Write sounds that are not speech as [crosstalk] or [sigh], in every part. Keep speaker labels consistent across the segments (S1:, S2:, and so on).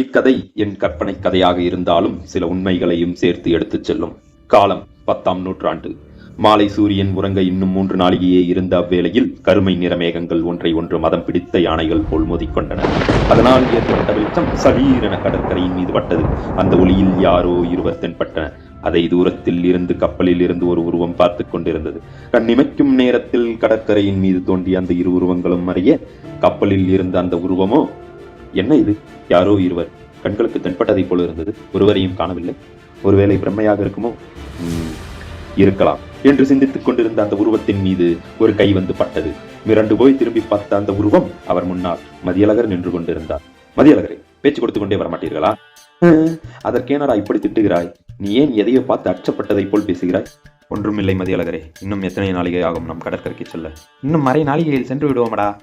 S1: இக்கதை என் கற்பனை கதையாக இருந்தாலும் சில உண்மைகளையும் சேர்த்து எடுத்துச் செல்லும். காலம் பத்தாம் நூற்றாண்டு. மாலை சூரியன் உறங்க இன்னும் மூன்று நாளிகையே இருந்த அவ்வேளையில் கருமை நிற மேகங்கள் ஒன்றை ஒன்று மதம் பிடித்த யானைகள் போல் மோதிக்கொண்டன. அதனால் ஏற்பட்ட வெளிச்சம் சடீரென கடற்கரையின் மீது பட்டது. அந்த ஒளியில் யாரோ இருவர் தென்பட்டன அதை தூரத்தில் இருந்து கப்பலில் இருந்து ஒரு உருவம் பார்த்து கொண்டிருந்தது. கண்ணிமைக்கும் நேரத்தில் கடற்கரையின் மீது தோண்டிய அந்த இரு உருவங்களும் அறிய கப்பலில் இருந்த அந்த உருவமோ என்ன இது? யாரோ இருவர் கண்களுக்கு தென்பட்டதைப் போல இருந்தது. ஒருவரையும் காணவில்லை. ஒருவேளை பிரம்மையாக இருக்குமோ? இருக்கலாம். என்று சிந்தித்துக் கொண்டிருந்த அந்த உருவத்தின் மீது ஒரு கை வந்து பட்டது. மிரண்டு போய் திரும்பி பார்த்த அந்த உருவம் அவர் முன்னால் மதியழகர் நின்று கொண்டிருந்தார். மதியழகரே பேச்சு கொடுத்து கொண்டே வரமாட்டீர்களா? அதற்கேனடா இப்படி திட்டுகிறாய்? நீ ஏன் எதையோ பார்த்து அச்சப்பட்டதைப் போல் பேசுகிறாய்? ஒன்றுமில்லை மதியழகரே இன்னும் எத்தனை நாளிகை ஆகும் நம் கடற்கரைக்கு செல்ல? இன்னும் மறை நாளிகையில் சென்று விடுவோமடா.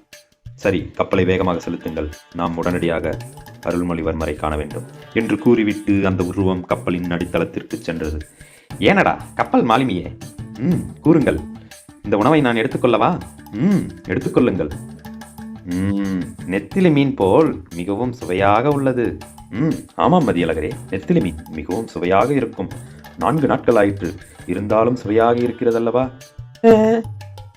S1: சரி கப்பலை வேகமாக செலுத்துங்கள். நாம் உடனடியாக அருள்மொழிவர்மரை காண வேண்டும் என்று கூறிவிட்டு அந்த உருவம் கப்பலின் அடித்தளத்திற்கு சென்றது. ஏனடா கப்பல் மாலுமியே? ம் கூறுங்கள். இந்த உணவை நான் எடுத்துக்கொள்ளவா? ம் எடுத்துக்கொள்ளுங்கள். ம் நெத்திலி மீன் போல் மிகவும் சுவையாக உள்ளது. ம் ஆமாம் மதியழகரே நெத்திலி மீன் மிகவும் சுவையாக இருக்கும். நான்கு நாட்கள் ஆயிற்று. இருந்தாலும் சுவையாக இருக்கிறதல்லவா?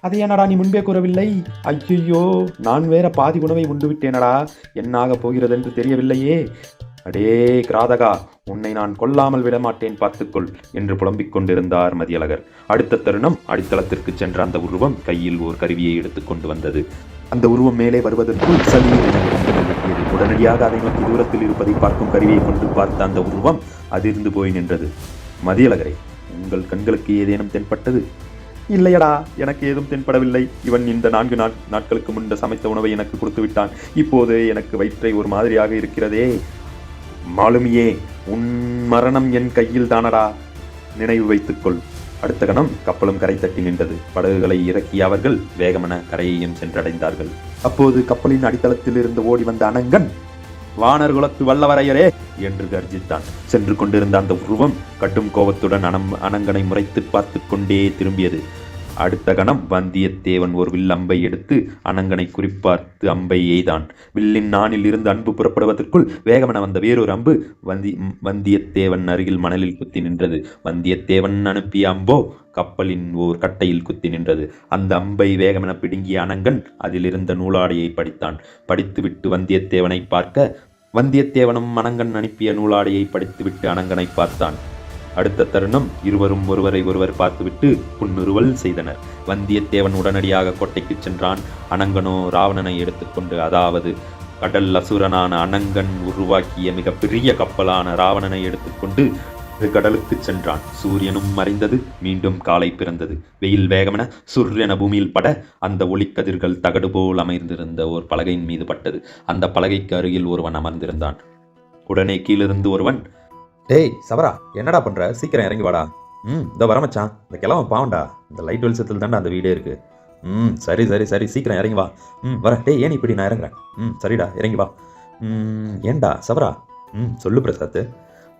S1: அதை என்னடா நீ முன்பே கூறவில்லை? ஐயையோ நான் வேற பாதி உணவை உண்டு விட்டேனடா. என்னாக போகிறது என்று தெரியவில்லையே. அடே கிராதகா உன்னை நான் கொல்லாமல் விடமாட்டேன் பார்த்துக்கொள் என்று புலம்பிக் கொண்டிருந்தார் மதியழகர். அடுத்த தருணம் அடித்தளத்திற்கு சென்ற அந்த உருவம் கையில் ஓர் கருவியை எடுத்துக்கொண்டு வந்தது. அந்த உருவம் மேலே வருவதற்குள் சலீர் உடனடியாக அதை நோக்கி தூரத்தில் இருப்பதை பார்க்கும் கருவியை கொண்டு பார்த்த அந்த உருவம் அதிர்ந்து போய் நின்றது. மதியழகரே உங்கள் கண்களுக்கு ஏதேனும் தென்பட்டது? இல்லையடா எனக்கு ஏதும் தென்படவில்லை. இவன் இந்த நான்கு நாட் நாட்களுக்கு முன்பு சமைத்த உணவை எனக்கு கொடுத்து விட்டான். இப்போது எனக்கு வயிற்றை ஒரு மாதிரியாக இருக்கிறதே. மாலுமியே உன் மரணம் என் கையில் தானடா. நினைவு வைத்துக்கொள். அடுத்த கணம் கப்பலும் கரை தட்டி நின்றது. படகுகளை இறக்கிய அவர்கள் வேகமென கரையையும் சென்றடைந்தார்கள். அப்போது கப்பலின் அடித்தளத்தில் இருந்து ஓடி வந்த அனங்கன் வானர் குலத்து வல்லவரையரே என்று கர்ஜித்தான். சென்று கொண்டிருந்த அந்த உருவம் கட்டும் கோபத்துடன் அனம் அனங்கனை முறைத்து பார்த்து கொண்டே திரும்பியது. அடுத்த கணம் வந்தியத்தேவன் ஒரு வில் அம்பை எடுத்து அனங்கனை குறிப்பார்த்து அம்பை எய்தான். வில்லின் நானில் இருந்து அன்பு புறப்படுவதற்குள் வேகமென வந்த வேறொரு அம்பு வந்தி வந்தியத்தேவன் அருகில் மணலில் குத்தி நின்றது. வந்தியத்தேவன் அனுப்பிய அம்போ கப்பலின் ஓர் கட்டையில் குத்தி நின்றது. அந்த அம்பை வேகமென பிடுங்கிய அனங்கன் அதிலிருந்த நூலாடையை படித்தான். படித்துவிட்டு வந்தியத்தேவனை பார்க்க வந்தியத்தேவனும் அனங்கன் அனுப்பிய நூலாடையை படித்துவிட்டு அனங்கனை பார்த்தான். அடுத்த தருணம் இருவரும் ஒருவரை ஒருவர் பார்த்துவிட்டு புன்னுருவல் செய்தனர். வந்தியத்தேவன் உடனடியாக கோட்டைக்கு சென்றான். அனங்கனோ ராவணனை எடுத்துக்கொண்டு அதாவது கடல் அசுரனான அனங்கன் உருவாக்கிய மிகப்பெரிய கப்பலான ராவணனை எடுத்துக்கொண்டு கடலுக்குச் சென்றான். சூரியனும் மறைந்தது மீண்டும் காலை பிறந்தது. வெயில் வேகமென சூரியன பூமியில் பட அந்த ஒளிக்கதிர்கள் தகடு போல் அமைந்திருந்த ஒரு பலகையின் மீது பட்டது. அந்த பலகைக்கு அருகில் ஒருவன் அமர்ந்திருந்தான். உடனே கீழிருந்து ஒருவன் டேய் சவரா என்னடா பண்ற? சீக்கிரம் இறங்கி வாடா. ம் இதோ வர மச்சான். இந்த கிளம்ப பாவண்டா இந்த லைட் வெளிச்சத்தில் தாண்டா அந்த வீடே இருக்கு. ம் சரி சரி சரி சீக்கிரம் இறங்கி வா. ம் வர. டேய் ஏன் இப்படி நான் இறங்குறேன்? ம் சரிடா இறங்கி வா. ம் ஏன்டா சவரா ம் சொல்லு பிரசாத்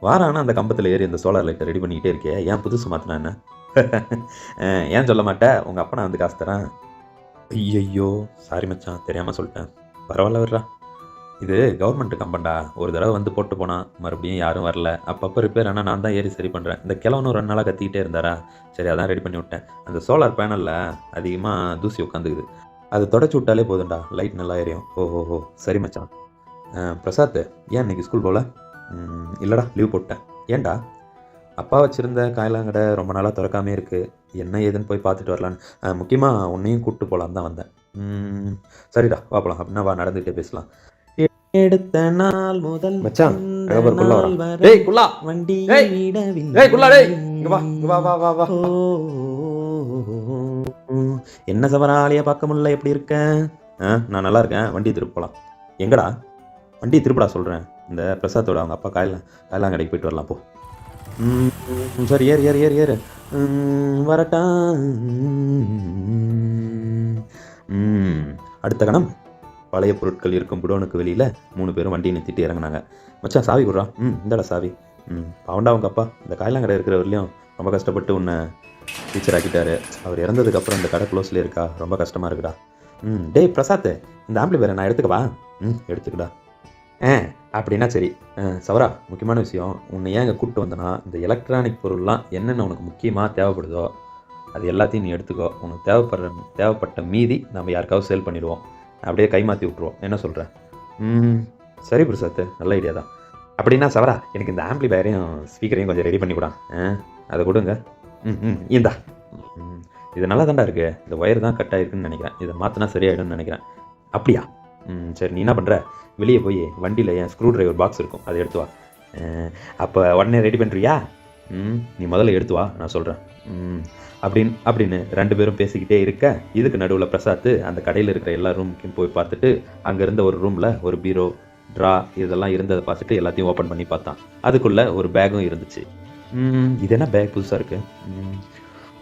S1: வாரானா அந்த கம்பத்தில் ஏறி அந்த சோலார் லைட்டை ரெடி பண்ணிக்கிட்டே இருக்கே ஏன் புதுசு மாற்றினா என்ன? [laughs] ஏன் சொல்ல மாட்டேன் உங்கள் அப்பா நான் வந்து காசு தரேன். ஐயையோ சாரி மச்சான் தெரியாமல் சொல்லிட்டேன். பரவாயில்ல வர்றா இது கவர்மெண்ட் கம்பெண்டா ஒரு தடவை வந்து போட்டு போனால் மறுபடியும் யாரும் வரல. அப்பப்போ ரிப்பேர் ஆனால் நான் தான் ஏறி சரி பண்ணுறேன் இந்த கிழவனும் ரெண்டு நாளாக கத்திக்கிட்டே இருந்தாரா? சரி அதான் ரெடி பண்ணி விட்டேன். அந்த சோலார் பேனலில் அதிகமாக தூசி உட்காந்துக்குது. அது தொடச்சி விட்டாலே போதும்டா. லைட் நல்லா எரியும். ஓஹோ ஓ சரி மச்சான். பிரசாத் ஏன் இன்னைக்கு ஸ்கூல் போகல இல்லைடா லீவ் போட்டேன். ஏன்டா? அப்பா வச்சுருந்த காயலாங்கடை ரொம்ப நாளாக திறக்காமே இருக்குது என்ன ஏதுன்னு போய் பார்த்துட்டு வரலான்னு. முக்கியமாக உன்னையும் கூப்பிட்டு போகலான்னு தான் வந்தேன். சரிடா வா போகலாம் அப்படின்னா வா நடந்துகிட்டே பேசலாம். எடுத்த நாள் முதல்
S2: மச்சான், டேய் குள்ளா.
S1: வண்டி.
S2: ஏய் குள்ளா டேய் இங்க வா இங்க வா வா வா வா.
S1: என்ன சவராலியா பார்க்க முடியல? எப்படி இருக்க? நான் நல்லா இருக்கேன். வண்டி திருப்ப போகலாம் எங்கடா? வண்டி திருப்படா சொல்கிறேன் இந்த பிரசாத்தோட அவங்க அப்பா காயல காயலாம் கடைக்கு போயிட்டு வரலாம் போ. சரி ஏறு ஏறு ஏறு ஏறு. வரட்டா. அடுத்த கணம். பழைய பொருட்கள் இருக்கும் குடோனுக்கு வெளியில் மூணு பேரும் வண்டியை நிறுத்திட்டு இறங்கினாங்க. மச்சான் சாவி குடுறா. ம் இந்தாடா சாவி. ம் பாவண்டா அவங்க அப்பா. இந்த காயலாங்கடை இருக்கிற வரலையும் ரொம்ப கஷ்டப்பட்டு உன்னை டீச்சர் ஆக்கிட்டாரு. அவர் இறந்ததுக்கப்புறம் இந்த கடை க்ளோஸில் இருக்கா? ரொம்ப கஷ்டமாக இருக்குடா. ம் டேய் பிரசாத் இந்த ஆம்பிளி பேரை நான் எடுத்துக்கவா ம் எடுத்துக்கடா. ஆ அப்படின்னா சரி. ஆ, சவரா முக்கியமான விஷயம் உன்னை ஏன் இங்கே கூப்பிட்டு வந்தனா இந்த எலக்ட்ரானிக் பொருள்லாம் என்னென்ன உனக்கு முக்கியமாக தேவைப்படுதோ அது எல்லாத்தையும் நீ எடுத்துக்கோ. உனக்கு தேவைப்படுற தேவைப்பட்ட மீதி நம்ம யாருக்காவது சேல் பண்ணிடுவோம். அப்படியே கைமாற்றி விட்ருவோம் என்ன சொல்கிற ம் சரி பிரசாத் நல்ல ஐடியா தான். அப்படின்னா சவரா எனக்கு இந்த ஆம்பிளிஃபயரையும் ஸ்பீக்கரையும் கொஞ்சம் ரெடி பண்ணி கூட அதை கொடுங்க. ம் ம் இந்தா. ம் இது நல்லா தாண்டா இருக்குது இந்த ஒயர் தான் கட் ஆகிருக்குன்னு நினைக்கிறேன். இதை மாற்றினா சரியாயிடும்னு நினைக்கிறேன். அப்படியா? ம் சரி நீ என்ன பண்ணுற வெளியே போய் வண்டியில் என் ஸ்க்ரூ ட்ரைவர் பாக்ஸ் இருக்கும். அதை எடுத்து வா. அப்போ உடனே ரெடி பண்ணுறியா ம் நீ முதல்ல எடுத்து வா நான் சொல்கிறேன் ம் அப்படின்னு அப்படின்னு ரெண்டு பேரும் பேசிக்கிட்டே இருக்க இதுக்கு நடுவில் பிரசாத் அந்த கடையில் இருக்கிற எல்லா ரூமுக்கும் போய் பார்த்துட்டு அங்கே இருந்த ஒரு ரூமில் ஒரு பீரோ ட்ரா இதெல்லாம் இருந்ததை பார்த்துட்டு எல்லாத்தையும் ஓப்பன் பண்ணி பார்த்தான். அதுக்குள்ளே ஒரு பேக்கும் இருந்துச்சு. இது என்ன பேக் புதுசாக இருக்குது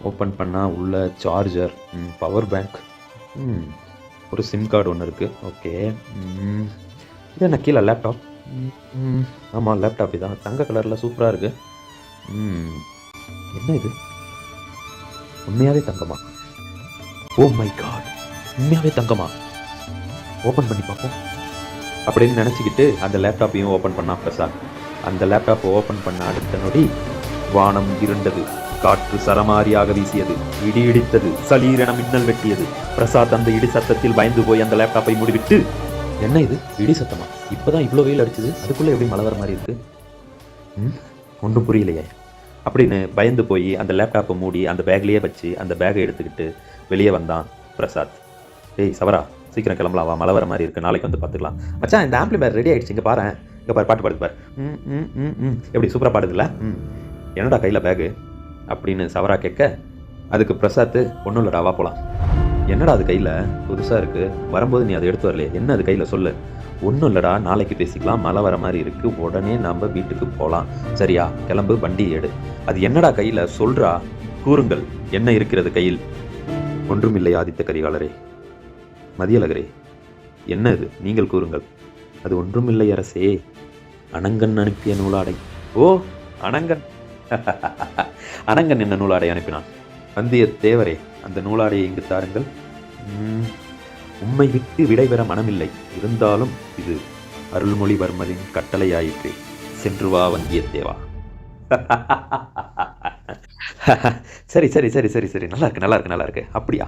S1: ஓப்பன் பண்ணால் உள்ள சார்ஜர் பவர் பேங்க் ஒரு சிம் கார்டு ஒன்று இருக்குது ஓகே. இது என்ன கீழே லேப்டாப் ஆமாம் லேப்டாப் இதான். தங்க கலரில் சூப்பராக இருக்குது என்ன இது? உண்மையாவே தங்கமா? ஓ மை காட் உண்மையாவே தங்கமா? ஓப்பன் பண்ணி பார்ப்போம். அப்படின்னு நினச்சிக்கிட்டு அந்த லேப்டாப்பையும் ஓப்பன் பண்ணா பிரசாத் அந்த லேப்டாப்பை ஓப்பன் பண்ண அடுத்த நொடி வானம் இருண்டது. காற்று சரமாரியாக வீசியது. இடி இடித்தது. சலீரென மின்னல் வெட்டியது. பிரசாத் அந்த இடி சத்தத்தில் பயந்து போய் அந்த லேப்டாப்பை மூடிவிட்டு என்ன இது? இடி சத்தமா? இப்போதான் இவ்வளோ வெயில் அடிச்சது. அதுக்குள்ளே எப்படி மழை வர மாதிரி இருக்கு? ம்? ஒன்றும் புரியலையே. அப்படின்னு பயந்து போய் அந்த லேப்டாப்பை மூடி அந்த பேக்லேயே வச்சு அந்த பேக்கை எடுத்துக்கிட்டு வெளியே வந்தான் பிரசாத். ஏய் சவரா சீக்கிரம் கிளம்பலாம் வா மழை வர மாதிரி இருக்குது நாளைக்கு வந்து பார்த்துக்கலாம் மச்சான் இந்த ஆம்பிளிஃபயர் ரெடி ஆகிடுச்சு இங்கே பாரு இங்கே பாரு பாட்டு பாடுது பாரு. ம் ம் ம் ம். எப்படி சூப்பராக பாடுதுல்ல? ம். என்னடா கையில் பேகு அப்படின்னு சவரா கேட்க அதுக்கு பிரசாத்து ஒன்றும் இல்லைடா வா போகலாம் என்னடா அது கையில்? புதுசாக இருக்குது வரும்போது நீ அதை எடுத்து வரலையே. என்ன அது கையில்? சொல்லு. ஒன்றும் இல்லைடா நாளைக்கு பேசிக்கலாம். மழை வர மாதிரி இருக்குது உடனே நம்ம வீட்டுக்கு போகலாம் சரியா? கிளம்பு வண்டி எடு. அது என்னடா கையில்? சொல்கிறா கூறுங்கள். என்ன இருக்கிறது கையில்? ஒன்றுமில்லை ஆதித்த கரிகாலரே. மதியழகரே என்ன இது? நீங்கள் கூறுங்கள். அது ஒன்றுமில்லை அரசே. அனங்கன் அனுப்பிய நூலாடை. ஓ அனங்கன். [laughs] அனங்கன் என்ன நூலாடை அனுப்பினான்? வந்திய தேவரே அந்த நூலாடையை இங்கு தாருங்கள். ம், உம்மை விட்டு விடைபெற மனமில்லை. இருந்தாலும் இது அருள்மொழிவர்மரின் கட்டளையாயிற்று. சென்று வா வந்தியத்தேவா [laughs] சரி சரி சரி சரி சரி. நல்லா இருக்கு நல்லா இருக்கு நல்லா இருக்கு அப்படியா?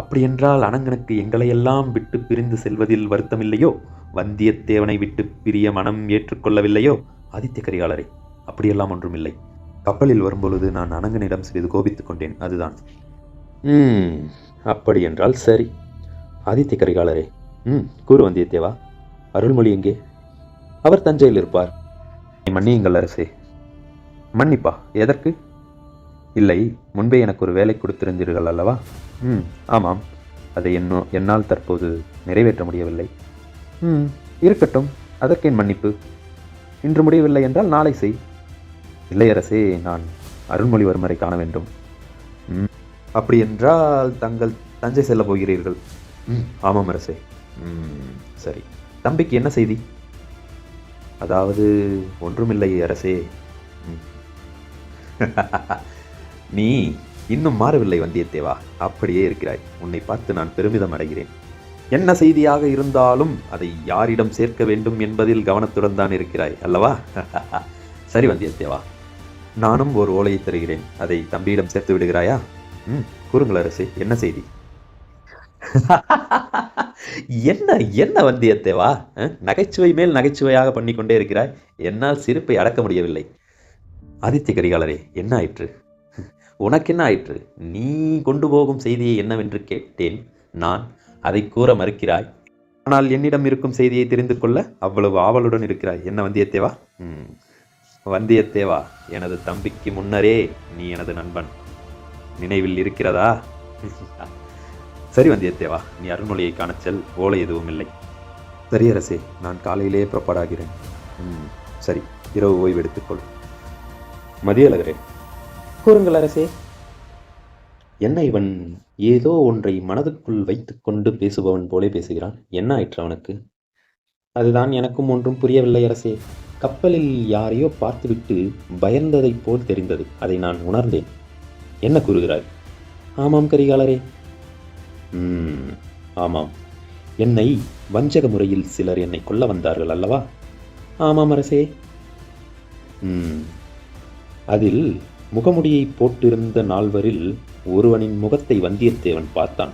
S1: அப்படி என்றால் அனங்கனுக்கு எங்களையெல்லாம் விட்டு பிரிந்து செல்வதில் வருத்தமில்லையோ? வந்தியத்தேவனை விட்டு பிரிய மனம் ஏற்றுக்கொள்ளவில்லையோ? ஆதித்ய கரிகாலரே அப்படியெல்லாம் ஒன்றுமில்லை. கப்பலில் வரும்பொழுது நான் அனங்கனிடம் சிறிது கோபித்துக் கொண்டேன். அதுதான். ம் அப்படி என்றால் சரி. ஆதித்ய கரிகாலரே. ம் கூறு வந்தியத்தேவா. அருள்மொழி எங்கே? அவர் தஞ்சையில் இருப்பார். மன்னியுங்கள் அரசே. மன்னிப்பா எதற்கு? இல்லை முன்பே எனக்கு ஒரு வேலை கொடுத்திருந்தீர்கள் அல்லவா? ம் ஆமாம். அதை என்னோ என்னால் தற்போது நிறைவேற்ற முடியவில்லை. ம் இருக்கட்டும் அதற்கேன் மன்னிப்பு. இன்று முடியவில்லை என்றால் நாளை செய். இல்லையரசே நான் அருள்மொழிவர்மரை காண வேண்டும். ம் அப்படியென்றால் தங்கள் தஞ்சை செல்ல போகிறீர்கள். ஆமாம் அரசே. ம் சரி. தம்பிக்கு என்ன செய்தி? அதாவது ஒன்றுமில்லை அரசே. [laughs] நீ இன்னும் மாறவில்லை வந்தியத்தேவா. அப்படியே இருக்கிறாய். உன்னை பார்த்து நான் பெருமிதம் அடைகிறேன். என்ன செய்தியாக இருந்தாலும் அதை யாரிடம் சேர்க்க வேண்டும் என்பதில் கவனத்துடன் தான் இருக்கிறாய் அல்லவா? [laughs] சரி வந்தியத்தேவா. நானும் ஒரு ஓலையை தருகிறேன். அதை தம்பியிடம் சேர்த்து விடுகிறாயா? ம் கூறுங்கள் அரசே. என்ன செய்தி? [laughs] என்ன என்ன வந்தியத்தேவா? நகைச்சுவை மேல் நகைச்சுவையாக பண்ணிக்கொண்டே இருக்கிறாய். என்னால் சிரிப்பை அடக்க முடியவில்லை. ஆதித்ய கரிகாலரே என்ன ஆயிற்று? உனக்கு என்ன ஆயிற்று? நீ கொண்டு போகும் செய்தியை என்னவென்று கேட்டேன். நான் அதை கூற மறுக்கிறாய். ஆனால் என்னிடம் இருக்கும் செய்தியை தெரிந்து கொள்ள அவ்வளவு ஆவலுடன் இருக்கிறாய். என்ன வந்தியத்தேவா? ம், வந்தியத்தேவா எனது தம்பிக்கு முன்னரே நீ எனது நண்பன். நினைவில் இருக்கிறதா? சரி வந்தியத்தேவா நீ அருள்மொழியை காணச் செல் ஓலை எதுவும் இல்லை. சரி அரசே நான் காலையிலே புறப்பாடாகிறேன். ம் சரி இரவு ஓய்வு எடுத்துக்கொள் மதியழகரே. கூறுங்கள் அரசே. என்ன இவன் ஏதோ ஒன்றை மனதுக்குள் வைத்துக்கொண்டு பேசுபவன் போலே பேசுகிறான்? என்ன ஆயிற்று அவனுக்கு? அதுதான் எனக்கும் ஒன்றும் புரியவில்லை அரசே. கப்பலில் யாரையோ பார்த்துவிட்டு பயந்ததைப் போல் தெரிந்தது. அதை நான் உணர்ந்தேன். என்ன கூறுகிறாய்? ஆமாம் கரிகாலரே ஆமாம். என்னை வஞ்சக முறையில் சிலர் என்னை கொல்ல வந்தார்கள் அல்லவா? ஆமாம் அரசே. ம் அதில் முகமுடியை போட்டிருந்த நால்வரில் ஒருவனின் முகத்தை வந்தியத்தேவன் பார்த்தான்.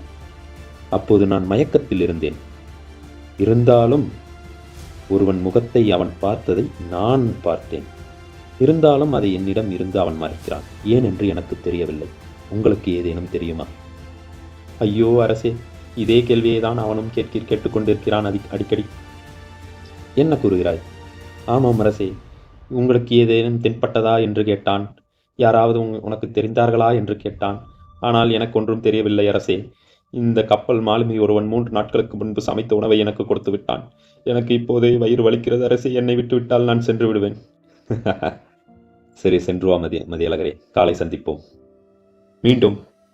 S1: அப்போது நான் மயக்கத்தில் இருந்தேன். இருந்தாலும் ஒருவன் முகத்தை அவன் பார்த்ததை நான் பார்த்தேன். இருந்தாலும் அதை என்னிடம் இருந்து அவன் மறைக்கிறான். ஏனென்று எனக்கு தெரியவில்லை. உங்களுக்கு ஏதேனும் தெரியுமா? ஐயோ அரசே இதே கேள்வியை தான் அவனும் கேட்க கேட்டுக்கொண்டிருக்கிறான் அடி அடிக்கடி. என்ன கூறுகிறாய்? ஆமாம் அரசே உங்களுக்கு ஏதேனும் தென்பட்டதா என்று கேட்டான். யாராவது உனக்கு தெரிந்தார்களா என்று கேட்டான். ஆனால் எனக்கு ஒன்றும் தெரியவில்லை அரசே. இந்த கப்பல் மாலுமி ஒருவன் மூன்று நாட்களுக்கு முன்பு சமைத்த உணவை எனக்கு கொடுத்து விட்டான். எனக்கு இப்போதே வயிறு வலிக்கிறது அரசே என்னை விட்டுவிட்டால் நான் சென்று விடுவேன். [laughs] சரி சென்று வா மதிய மதியழகரே. காலை சந்திப்போம். மீண்டும்